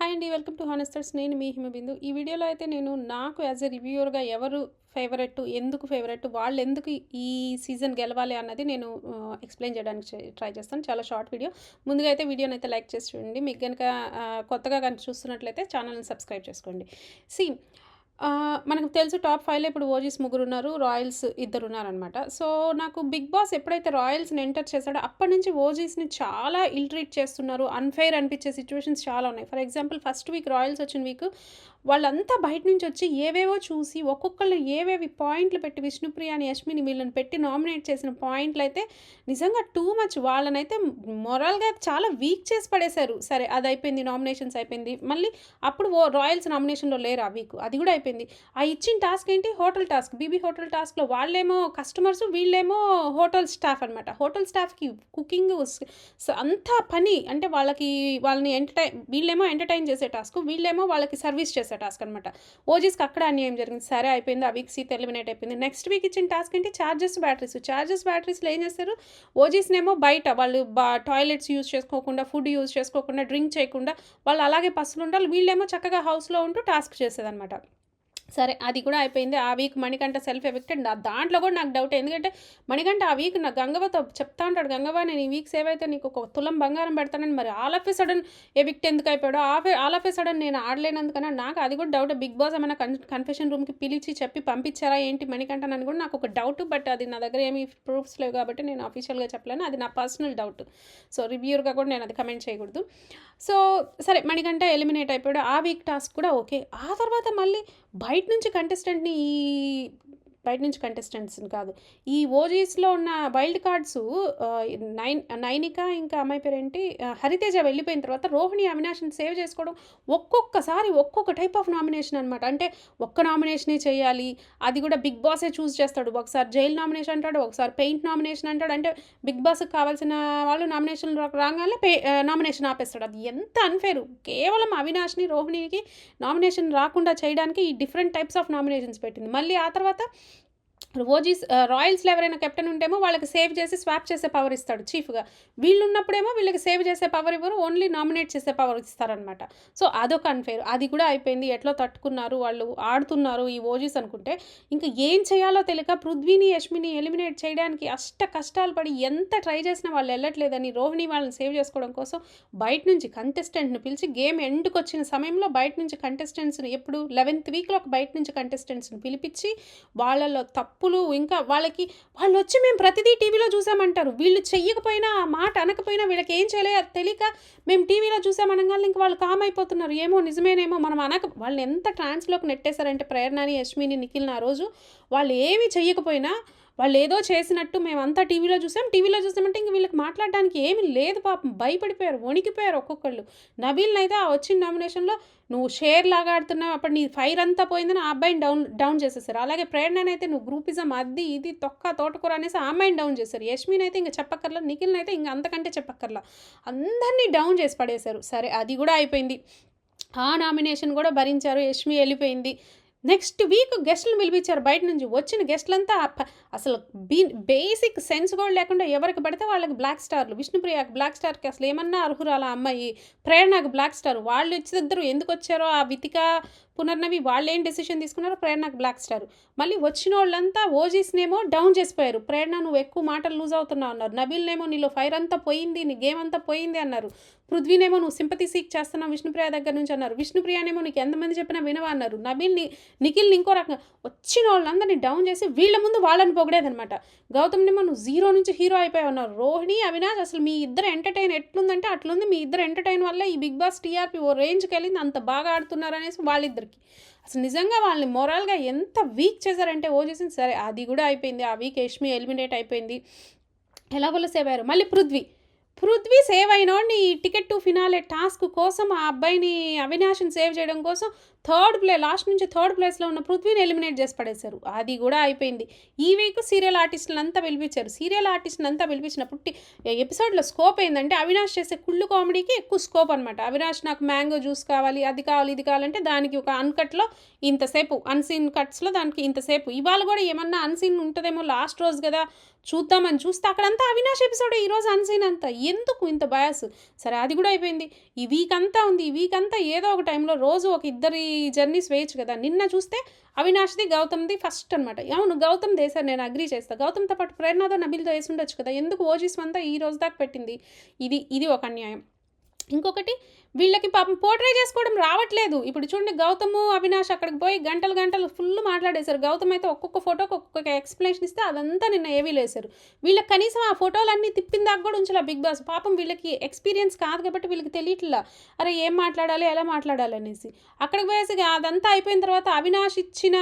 Hi అండి welcome to హానెస్టర్స్. నేను మీ హిమబిందు. ఈ వీడియోలో అయితే నేను నాకు యాజ్ ఎ రివ్యూవర్గా ఎవరు ఫేవరెట్ ఎందుకు ఫేవరెట్ వాళ్ళు ఎందుకు ఈ సీజన్ గెలవాలి అన్నది నేను ఎక్స్ప్లెయిన్ చేయడానికి ట్రై చేస్తాను. చాలా షార్ట్ వీడియో. ముందుగా అయితే వీడియోని అయితే లైక్ చేసి చూడండి. మీకు కనుక కొత్తగా కనుక చూస్తున్నట్లయితే ఛానల్ని సబ్స్క్రైబ్ చేసుకోండి. సి మనకు తెలుసు టాప్ ఫైవ్లో ఇప్పుడు ఓజీస్ ముగ్గురు ఉన్నారు రాయల్స్ ఇద్దరు ఉన్నారనమాట సో నాకు బిగ్ బాస్ ఎప్పుడైతే రాయల్స్ని ఎంటర్ చేశాడో అప్పటి నుంచి ఓజీస్ని చాలా ఇల్ ట్రీట్ చేస్తున్నారు. అన్ఫెయిర్ అనిపించే సిచ్యువేషన్స్ చాలా ఉన్నాయి. For example first week royals వచ్చిన వీక్ వాళ్ళంతా బయట నుంచి వచ్చి ఏవేవో చూసి ఒక్కొక్కళ్ళు ఏవేవి పాయింట్లు పెట్టి విష్ణుప్రియ అని యష్మిని వీళ్ళని పెట్టి నామినేట్ చేసిన పాయింట్లు అయితే నిజంగా టూ మచ్ వాళ్ళనైతే మొరల్గా చాలా వీక్ చేసి పడేశారు. సరే అది అయిపోయింది నామినేషన్స్ అయిపోయింది. మళ్ళీ అప్పుడు ఓ రాయల్స్ నామినేషన్లో లేరు ఆ వీక్ అది కూడా అయిపోయింది. ఆ ఇచ్చిన టాస్క్ ఏంటి? Hotel task. బీబీ హోటల్ టాస్క్లో వాళ్ళేమో కస్టమర్స్ వీళ్ళేమో హోటల్ స్టాఫ్ అనమాట హోటల్ స్టాఫ్కి కుకింగ్ అంతా పని అంటే వాళ్ళకి వాళ్ళని ఎంటర్టైన్ వీళ్ళేమో ఎంటర్టైన్ చేసే టాస్క్ వీళ్ళేమో వాళ్ళకి సర్వీస్ చేసే టాస్క్ అనమాట ఓజీస్కి అక్కడ అన్యాయం జరిగింది. సరే అయిపోయింది. ఆ వీక్ సీట్ ఎలిమినేట్ అయిపోయింది. నెక్స్ట్ వీక్ ఇచ్చిన టాస్క్ ఏంటి? Charges batteries. చార్జెస్ బ్యాటరీస్లో ఏం చేస్తారు? ఓజీస్నేమో బయట వాళ్ళు బా టాయిలెట్స్ యూజ్ చేసుకోకుండా ఫుడ్ యూజ్ చేసుకోకుండా డ్రింక్ చేయకుండా వాళ్ళు అలాగే పసులు ఉండాలి వీళ్ళేమో చక్కగా హౌస్లో ఉంటూ టాస్క్ చేసేదన్నమాట. సరే అది కూడా అయిపోయింది. ఆ వీక్ మణికంఠ సెల్ఫ్ ఎఫెక్టెడ్ దాంట్లో కూడా నాకు డౌట్ ఎందుకంటే మణికంఠ ఆ వీక్ నా గంగవతో చెప్తా ఉంటాడు గంగవ నేను ఈ వీక్ ఏవైతే నీకు ఒక తులం బంగారం పెడతానని మరి all of a sudden evict ఎందుకు అయిపోయాడో? Of all of a sudden నేను ఆడలేనందుకన్నా నాకు అది కూడా డౌట్ బిగ్ బాస్ ఏమైనా కన్ కన్ఫెషన్ రూమ్కి పిలిచి చెప్పి పంపించారా ఏంటి మణికంఠ అని కూడా నాకు ఒక డౌట్ బట్ అది నా దగ్గర ఏమీ ప్రూఫ్స్ లేవు కాబట్టి నేను అఫీషియల్గా చెప్పలేను. అది నా పర్సనల్ డౌట్ సో రివ్యూర్గా కూడా నేను అది కమెంట్ చేయకూడదు. సో సరే మణికంఠ ఎలిమినేట్ అయిపోయాడు. ఆ వీక్ టాస్క్ కూడా ఓకే ఆ తర్వాత మళ్ళీ బయట నుంచి కంటెస్టెంట్ని ఈ బయట నుంచి కంటెస్టెంట్స్ని కాదు. ఈ ఓజీస్లో ఉన్న వైల్డ్ కార్డ్స్ నైన్ నైనిక ఇంకా అమ్మాయి పేరేంటి హరితేజ వెళ్ళిపోయిన తర్వాత రోహిణి అవినాష్ని సేవ్ చేసుకోవడం ఒక్కొక్కసారి ఒక్కొక్క టైప్ ఆఫ్ నామినేషన్ అనమాట అంటే ఒక్క నామినేషనే చేయాలి అది కూడా బిగ్ బాసే చూస్ చేస్తాడు. ఒకసారి జైల్ నామినేషన్ అంటాడు ఒకసారి పెయింట్ నామినేషన్ అంటాడు. అంటే బిగ్ బాస్కి కావాల్సిన వాళ్ళు నామినేషన్ రాగానే పే నామినేషన్ ఆపేస్తాడు. అది ఎంత అన్ఫేరు కేవలం అవినాష్ని రోహిణికి నామినేషన్ రాకుండా చేయడానికి ఈ డిఫరెంట్ టైప్స్ ఆఫ్ నామినేషన్స్ పెట్టింది. మళ్ళీ ఆ తర్వాత ఓజీస్ రాయల్స్లో ఎవరైనా కెప్టెన్ ఉంటేమో వాళ్ళకి సేవ్ చేసి స్వాప్ చేసే పవర్ ఇస్తాడు చీఫ్గా. వీళ్ళు ఉన్నప్పుడేమో వీళ్ళకి సేవ్ చేసే పవర్ ఇవ్వరు ఓన్లీ నామినేట్ చేసే పవర్ ఇస్తారనమాట సో అదొక అన్ఫేర్ అది కూడా అయిపోయింది. ఎట్లా తట్టుకున్నారు? వాళ్ళు ఆడుతున్నారు ఈ ఓజీస్ అనుకుంటే. ఇంకా ఏం చేయాలో తెలియక పృథ్వీని యష్మిని ఎలిమినేట్ చేయడానికి అష్ట కష్టాలు పడి ఎంత ట్రై చేసినా వాళ్ళు వెళ్ళట్లేదని రోహిణి వాళ్ళని సేవ్ చేసుకోవడం కోసం బయట నుంచి కంటెస్టెంట్ని పిలిచి గేమ్ ఎండ్కి వచ్చిన సమయంలో బయట నుంచి కంటెస్టెంట్స్ని ఎప్పుడు లెవెన్త్ వీక్లో ఒక బయట నుంచి కంటెస్టెంట్స్ని పిలిపించి వాళ్ళలో తప్పులు ఇంకా వాళ్ళకి వాళ్ళు వచ్చి మేము ప్రతిదీ టీవీలో చూసామంటారు. వీళ్ళు చెయ్యకపోయినా ఆ మాట అనకపోయినా వీళ్ళకి ఏం చేయలేదు తెలియక మేము టీవీలో చూసామనగానే ఇంకా వాళ్ళు కామ్ అయిపోతున్నారు. ఏమో నిజమేనేమో మనం అనక వాళ్ళని ఎంత ట్రాన్స్లోకి నెట్టేశారంటే ప్రేరణని యశ్మిని నిఖిల్ని ఆ రోజు వాళ్ళు ఏమీ చెయ్యకపోయినా వాళ్ళు ఏదో చేసినట్టు మేమంతా టీవీలో చూసాం. టీవీలో చూసామంటే ఇంక వీళ్ళకి మాట్లాడడానికి ఏమీ లేదు పాపం. భయపడిపోయారు వణికిపోయారు ఒక్కొక్కళ్ళు. నబీల్ని అయితే ఆ వచ్చిన నామినేషన్లో నువ్వు షేర్ లాగా ఆడుతున్నావు అప్పుడు నీ ఫైర్ అంతా పోయిందని ఆ అబ్బాయిని డౌన్ డౌన్ చేసేసారు. అలాగే ప్రేరణనైతే అయితే నువ్వు గ్రూపిజం అది ఇది తొక్క తోటకూర అనేసి ఆ అమ్మాయిని డౌన్ చేశారు. యష్మిని అయితే ఇంకా చెప్పక్కర్లా నిఖిల్ని అయితే ఇంకా అంతకంటే చెప్పక్కర్లా. అందరినీ డౌన్ చేసి పడేశారు. సరే అది కూడా అయిపోయింది. ఆ నామినేషన్ కూడా భరించారు. యష్మి వెళ్ళిపోయింది. నెక్స్ట్ వీక్ గెస్ట్లను పిలిపించారు. బయట నుంచి వచ్చిన గెస్ట్లంతా అసలు బీ బేసిక్ సెన్స్ కూడా లేకుండా ఎవరికి పడితే వాళ్ళకి బ్లాక్ స్టార్లు. విష్ణుప్రియకి బ్లాక్ స్టార్కి అసలు ఏమన్నా అర్హురాల అమ్మాయి? ప్రేరణకు బ్లాక్ స్టార్. వాళ్ళు ఇచ్చిద్దరు ఎందుకు వచ్చారో ఆ వితిక పునర్నవి వాళ్ళు ఏం డెసిషన్ తీసుకున్నారో ప్రేరణ బ్లాక్ స్టార్ మళ్ళీ వచ్చిన వాళ్ళంతా ఓజీస్నేమో డౌన్ చేసిపోయారు. ప్రేరణ నువ్వు ఎక్కువ మాటలు లూజ్ అవుతున్నావు అన్నారు. నబీల్నేమో నీలో ఫైర్ అంతా పోయింది నీ గేమ్ అంతా పోయింది అన్నారు. పృథ్వీనేమో నువ్వు సింపతి సీక్ చేస్తున్నావు విష్ణుప్రియ దగ్గర నుంచి అన్నారు. విష్ణుప్రియనేమో నీకు ఎంతమంది చెప్పినా వినవా అన్నారు. నబీల్ని నిఖిల్ని ఇంకో రకంగా వచ్చిన వాళ్ళందరినీ డౌన్ చేసి వీళ్ళ ముందు వాళ్ళని పొగిడేదనమాట గౌతమ్నేమో నువ్వు జీరో నుంచి హీరో అయిపోయావు అన్నారు. రోహిణి అవినాష్ అసలు మీ ఇద్దరు ఎంటర్టైన్ ఎట్లుందంటే అట్లుంది. మీ ఇద్దరు ఎంటర్టైన్ వల్ల ఈ బిగ్ బాస్ టీఆర్పీ ఓ రేంజ్కి వెళ్ళింది. అంత బాగా ఆడుతున్నారు అనేసి వాళ్ళిద్దరికి అసలు నిజంగా వాళ్ళని మొరల్గా ఎంత వీక్ చేశారంటే ఓ చేసింది సరే అది కూడా అయిపోయింది ఆ వీక్ యష్మి ఎలిమినేట్ అయిపోయింది. ఎలాగోలా సేవ్ అయ్యారు. మళ్ళీ పృథ్వీ. పృథ్వీ సేవ్ అయినోడిని ఈ టికెట్ టు ఫినాలే టాస్క్ కోసం ఆ అబ్బాయిని అవినాష్ని సేవ్ చేయడం కోసం థర్డ్ ప్లే లాస్ట్ నుంచి థర్డ్ ప్లేస్లో ఉన్న పృథ్వీని ఎలిమినేట్ చేసి పడేశారు. అది కూడా అయిపోయింది. ఈ వీక్ సీరియల్ ఆర్టిస్టులను అంతా పిలిపించారు. సీరియల్ ఆర్టిస్టులను అంతా పిలిపించినప్పుడు ఎపిసోడ్లో స్కోప్ ఏంటంటే అవినాష్ చేసే కుళ్ళు కామెడీకి ఎక్కువ స్కోప్ అనమాట అవినాష్ నాకు మ్యాంగో జ్యూస్ కావాలి అది కావాలి ఇది కావాలంటే దానికి ఒక అన్కట్లో ఇంతసేపు అన్సీన్ కట్స్లో దానికి ఇంతసేపు. ఇవాళ కూడా ఏమన్నా అన్సీన్ ఉంటుందేమో లాస్ట్ రోజు కదా చూద్దామని చూస్తే అక్కడంతా అవినాష్ ఎపిసోడ్ ఈరోజు అన్సీన్ అంతా. ఎందుకు ఇంత బయాస్? సరే అది కూడా అయిపోయింది. ఈ వీక్ అంతా ఉంది. ఈ వీక్ అంతా ఏదో ఒక టైంలో రోజు ఒక ఇద్దరి జర్నీస్ వేయచ్చు కదా. నిన్న చూస్తే అవినాష్ది గౌతమ్ది ఫస్ట్ అనమాట అవును గౌతమ్ దేశారు నేను అగ్రీ చేస్తాను గౌతమ్తో పాటు ప్రేరణతో నబిల్తో వేసి ఉండొచ్చు కదా. ఎందుకు ఓజీస్ అంతా ఈ రోజు దాకా పెట్టింది? ఇది ఇది ఒక అన్యాయం. ఇంకొకటి వీళ్ళకి పాపం పోర్ట్రే చేసుకోవడం రావట్లేదు. ఇప్పుడు చూడండి గౌతము అవినాష్ అక్కడికి పోయి గంటలు గంటలు ఫుల్ మాట్లాడేశారు. గౌతమ్ అయితే ఒక్కొక్క ఫోటోకి ఒక్కొక్క ఎక్స్ప్లెనేషన్ ఇస్తే అదంతా నిన్న ఏవీ లేసారు వీళ్ళకి కనీసం ఆ ఫోటోలు అన్నీ తిప్పిన దాకా కూడా ఉంచాల బిగ్ బాస్. పాపం వీళ్ళకి ఎక్స్పీరియన్స్ కాదు కాబట్టి వీళ్ళకి తెలియట్లా. అరే ఏం మాట్లాడాలి ఎలా మాట్లాడాలి అనేసి. అక్కడికి పోయేసి అదంతా అయిపోయిన తర్వాత అవినాష్ ఇచ్చిన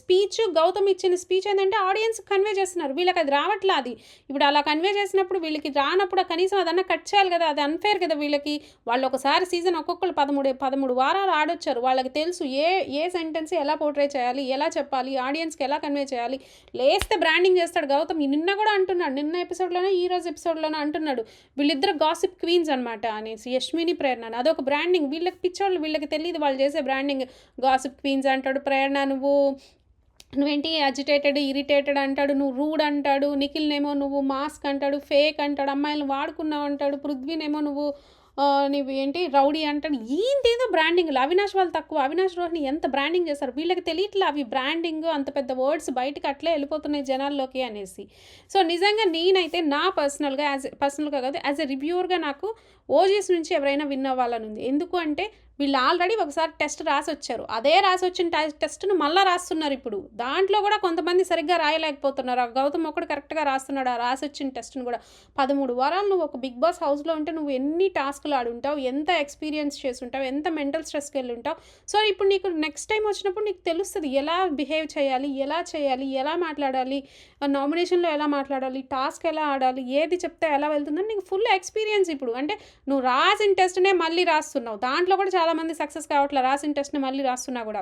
స్పీచ్ గౌతమ్ ఇచ్చిన స్పీచ్ ఏంటంటే ఆడియన్స్ కన్వే చేస్తున్నారు. వీళ్ళకి అది రావట్లా అది. ఇప్పుడు అలా కన్వే చేసినప్పుడు వీళ్ళకి రానప్పుడు కనీసం అదన్నా కట్ చేయాలి కదా. అది అన్ఫేర్ కదా వీళ్ళకి. వాళ్ళు ఒకసారి సీజన్ ఒక్కొక్కరు పదమూడు పదమూడు వారాలు ఆడొచ్చారు. వాళ్ళకి తెలుసు ఏ ఏ సెంటెన్స్ ఎలా పోర్ట్రే చేయాలి ఎలా చెప్పాలి ఆడియన్స్కి ఎలా కన్వే చేయాలి. లేస్తే బ్రాండింగ్ చేస్తాడు గౌతమ్. నిన్న కూడా అంటున్నాడు. నిన్న ఎపిసోడ్లోనే ఈ రోజు ఎపిసోడ్లోనే అంటున్నాడు. వీళ్ళిద్దరు గాసిప్ క్వీన్స్ అనమాట అనేసి యష్మిని ప్రేరణ. అదొక బ్రాండింగ్. వీళ్ళకి పిచ్చోళ్ళు వీళ్ళకి తెలియదు వాళ్ళు చేసే బ్రాండింగ్. గాసిప్ క్వీన్స్ అంటాడు ప్రేరణ నువ్వు నువ్వేంటి అజిటేటెడ్ ఇరిటేటెడ్ అంటాడు నువ్వు రూడ్ అంటాడు నిఖిల్నేమో నువ్వు మాస్క్ అంటాడు ఫేక్ అంటాడు అమ్మాయిలను వాడుకున్నావు అంటాడు పృథ్వీనేమో నువ్వు నువ్వు ఏంటి? రౌడీ అంటాడు. ఏంటేదో బ్రాండింగ్లు అవినాష్ వాళ్ళు తక్కువ. అవినాష్ రోహిణి ఎంత బ్రాండింగ్ చేస్తారు వీళ్ళకి తెలియట్లే అవి బ్రాండింగ్ అంత పెద్ద వర్డ్స్ బయటకు అట్లే వెళ్ళిపోతున్నాయి జనాల్లోకి అనేసి. సో నిజంగా నేనైతే నా పర్సనల్గా యాజ్ పర్సనల్గా కాదు యాజ్ ఎ రివ్యూవర్గా నాకు ఓజీస్ నుంచి ఎవరైనా విన్ అవ్వాలని ఉంది. ఎందుకు అంటే వీళ్ళు ఆల్రెడీ ఒకసారి టెస్ట్ రాసి వచ్చారు. అదే రాసి వచ్చిన టెస్ట్ను మళ్ళీ రాస్తున్నారు ఇప్పుడు. దాంట్లో కూడా కొంతమంది సరిగ్గా రాయలేకపోతున్నారు. ఆ గౌతమ్ ఒకటి కరెక్ట్గా రాస్తున్నాడు. ఆ రాసి వచ్చిన టెస్ట్ను కూడా. పదమూడు వారాలు నువ్వు ఒక బిగ్ బాస్ హౌస్లో ఉంటే నువ్వు ఎన్ని టాస్క్లు ఆడుంటావు? ఎంత ఎక్స్పీరియన్స్ చేసి ఉంటావు ఎంత మెంటల్ స్ట్రెస్కి వెళ్ళి ఉంటావు సో ఇప్పుడు నీకు నెక్స్ట్ టైం వచ్చినప్పుడు నీకు తెలుస్తుంది ఎలా బిహేవ్ చేయాలి? ఎలా చేయాలి? ఎలా మాట్లాడాలి? నామినేషన్లో ఎలా మాట్లాడాలి? టాస్క్ ఎలా ఆడాలి? ఏది చెప్తే ఎలా వెళ్తుందని నీకు ఫుల్ ఎక్స్పీరియన్స్ ఇప్పుడు. అంటే నువ్వు రాసిన టెస్ట్నే మళ్ళీ రాస్తున్నావు. దాంట్లో కూడా చాలా చాలామంది సక్సెస్ కావట్లే రాసిన టెస్ట్ని మళ్ళీ రాస్తున్నా కూడా.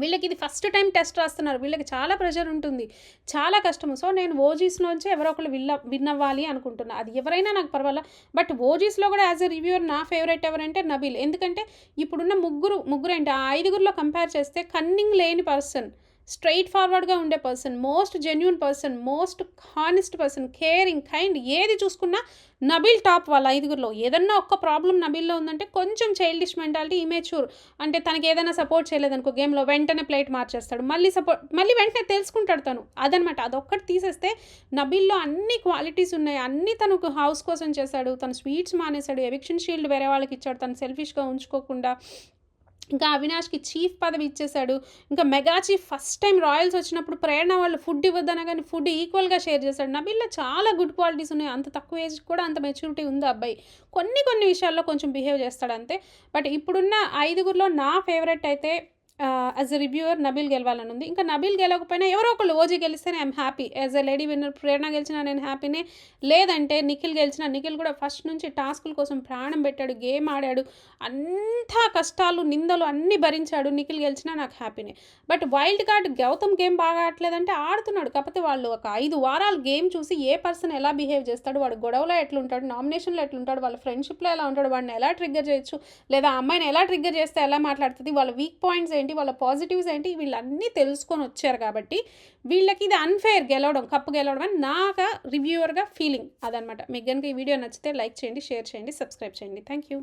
వీళ్ళకి ఇది ఫస్ట్ టైం టెస్ట్ రాస్తున్నారు. వీళ్ళకి చాలా ప్రెషర్ ఉంటుంది. చాలా కష్టము. సో నేను ఓజీస్లోంచి ఎవరో ఒకళ్ళు విల్ల విన్ అవ్వాలి అనుకుంటున్నా. అది ఎవరైనా నాకు పర్వాలా. బట్ ఓజీస్లో కూడా యాజ్ ఎ రివ్యూర్ నా ఫేవరెట్ ఎవరంటే నబీల్. ఎందుకంటే ఇప్పుడున్న ముగ్గురు ముగ్గురు ఏంటి ఆ ఐదుగురిలో కంపేర్ చేస్తే కన్నింగ్ లేని పర్సన్ స్ట్రైట్ ఫార్వర్డ్గా ఉండే person most genuine person most honest person caring kind ఏది చూసుకున్నా నబీల్ టాప్ వాళ్ళ ఐదుగురిలో. ఏదన్నా ఒక్క ప్రాబ్లం నబీల్లో ఉందంటే కొంచెం చైల్డిష్ మెంటాలిటీ ఇమేచ్యూర్. అంటే తనకి ఏదైనా సపోర్ట్ చేయలేదనుకో గేమ్లో వెంటనే ప్లేట్ మార్చేస్తాడు. మళ్ళీ సపోర్ట్ మళ్ళీ వెంటనే తెలుసుకుంటాడు తను. అదనమాట. అదొక్కటి తీసేస్తే నబీల్లో అన్ని క్వాలిటీస్ ఉన్నాయి. అన్నీ తనకు హౌస్ కోసం చేశాడు తను స్వీట్స్ మానేశాడు. ఎవిక్షన్ షీల్డ్ వేరే వాళ్ళకి ఇచ్చాడు. తను సెల్ఫిష్గా ఉంచుకోకుండా ఇంకా అవినాష్కి చీఫ్ పదవి ఇచ్చేశాడు. ఇంకా mega chief first time royals వచ్చినప్పుడు ప్రేరణ వాళ్ళు ఫుడ్ ఇవ్వద్దన కానీ ఫుడ్ ఈక్వల్గా షేర్ చేశాడు. నబిల్లో చాలా గుడ్ క్వాలిటీస్ ఉన్నాయి. అంత తక్కువ ఏజ్ కూడా అంత మెచ్యూరిటీ ఉంది అబ్బాయి. కొన్ని కొన్ని విషయాల్లో కొంచెం బిహేవ్ చేస్తాడు అంతే. బట్ ఇప్పుడున్న ఐదుగురిలో నా ఫేవరెట్ అయితే యాజ్ ఎ రివ్యూవర్ నబీల్ గెలవాలని ఉంది. ఇంకా నబీల్ గెలవకపోయినా ఎవరో ఒకళ్ళు ఓజీ గెలిస్తే I'm happy as a lady winner Prerana గెలిచినా నేను హ్యాపీనే లేదంటే నిఖిల్ గెలిచిన నిఖిల్ కూడా ఫస్ట్ నుంచి టాస్కుల కోసం ప్రాణం పెట్టాడు గేమ్ ఆడాడు అంతా కష్టాలు నిందలు అన్నీ భరించాడు నిఖిల్ గెలిచినా నాకు హ్యాపీనే but wild card Gautham game బాగా ఆడలేదంటే ఆడుతున్నాడు. కాకపోతే వాళ్ళు ఒక ఐదు వారాలు గేమ్ చూసి ఏ పర్సన్ ఎలా బిహేవ్ చేస్తాడు వాడు గొడవలో ఎట్లుంటాడు నామినేషన్లో ఎట్లుంటాడు వాళ్ళ ఫ్రెండ్షిప్లో ఎలా ఉంటాడు వాడిని ఎలా ట్రిగ్గర్ చేయొచ్చు లేదా అమ్మాయిని ఎలా ట్రిగ్గర్ చేస్తే ఎలా మాట్లాడుతుంది వాళ్ళ వీక్ పాయింట్స్ ఏంటి ఏంటి? వాళ్ళ పాజిటివ్స్ ఏంటి? వీళ్ళన్నీ తెలుసుకొని వచ్చారు కాబట్టి వీళ్ళకి ఇది అన్ఫేర్ గెలవడం కప్పు గెలవడం అని నాకు రివ్యూవర్గా ఫీలింగ్ అదనమాట. మీకు కనుక ఈ వీడియో నచ్చితే లైక్ చేయండి షేర్ చేయండి సబ్స్క్రైబ్ చేయండి. Thank you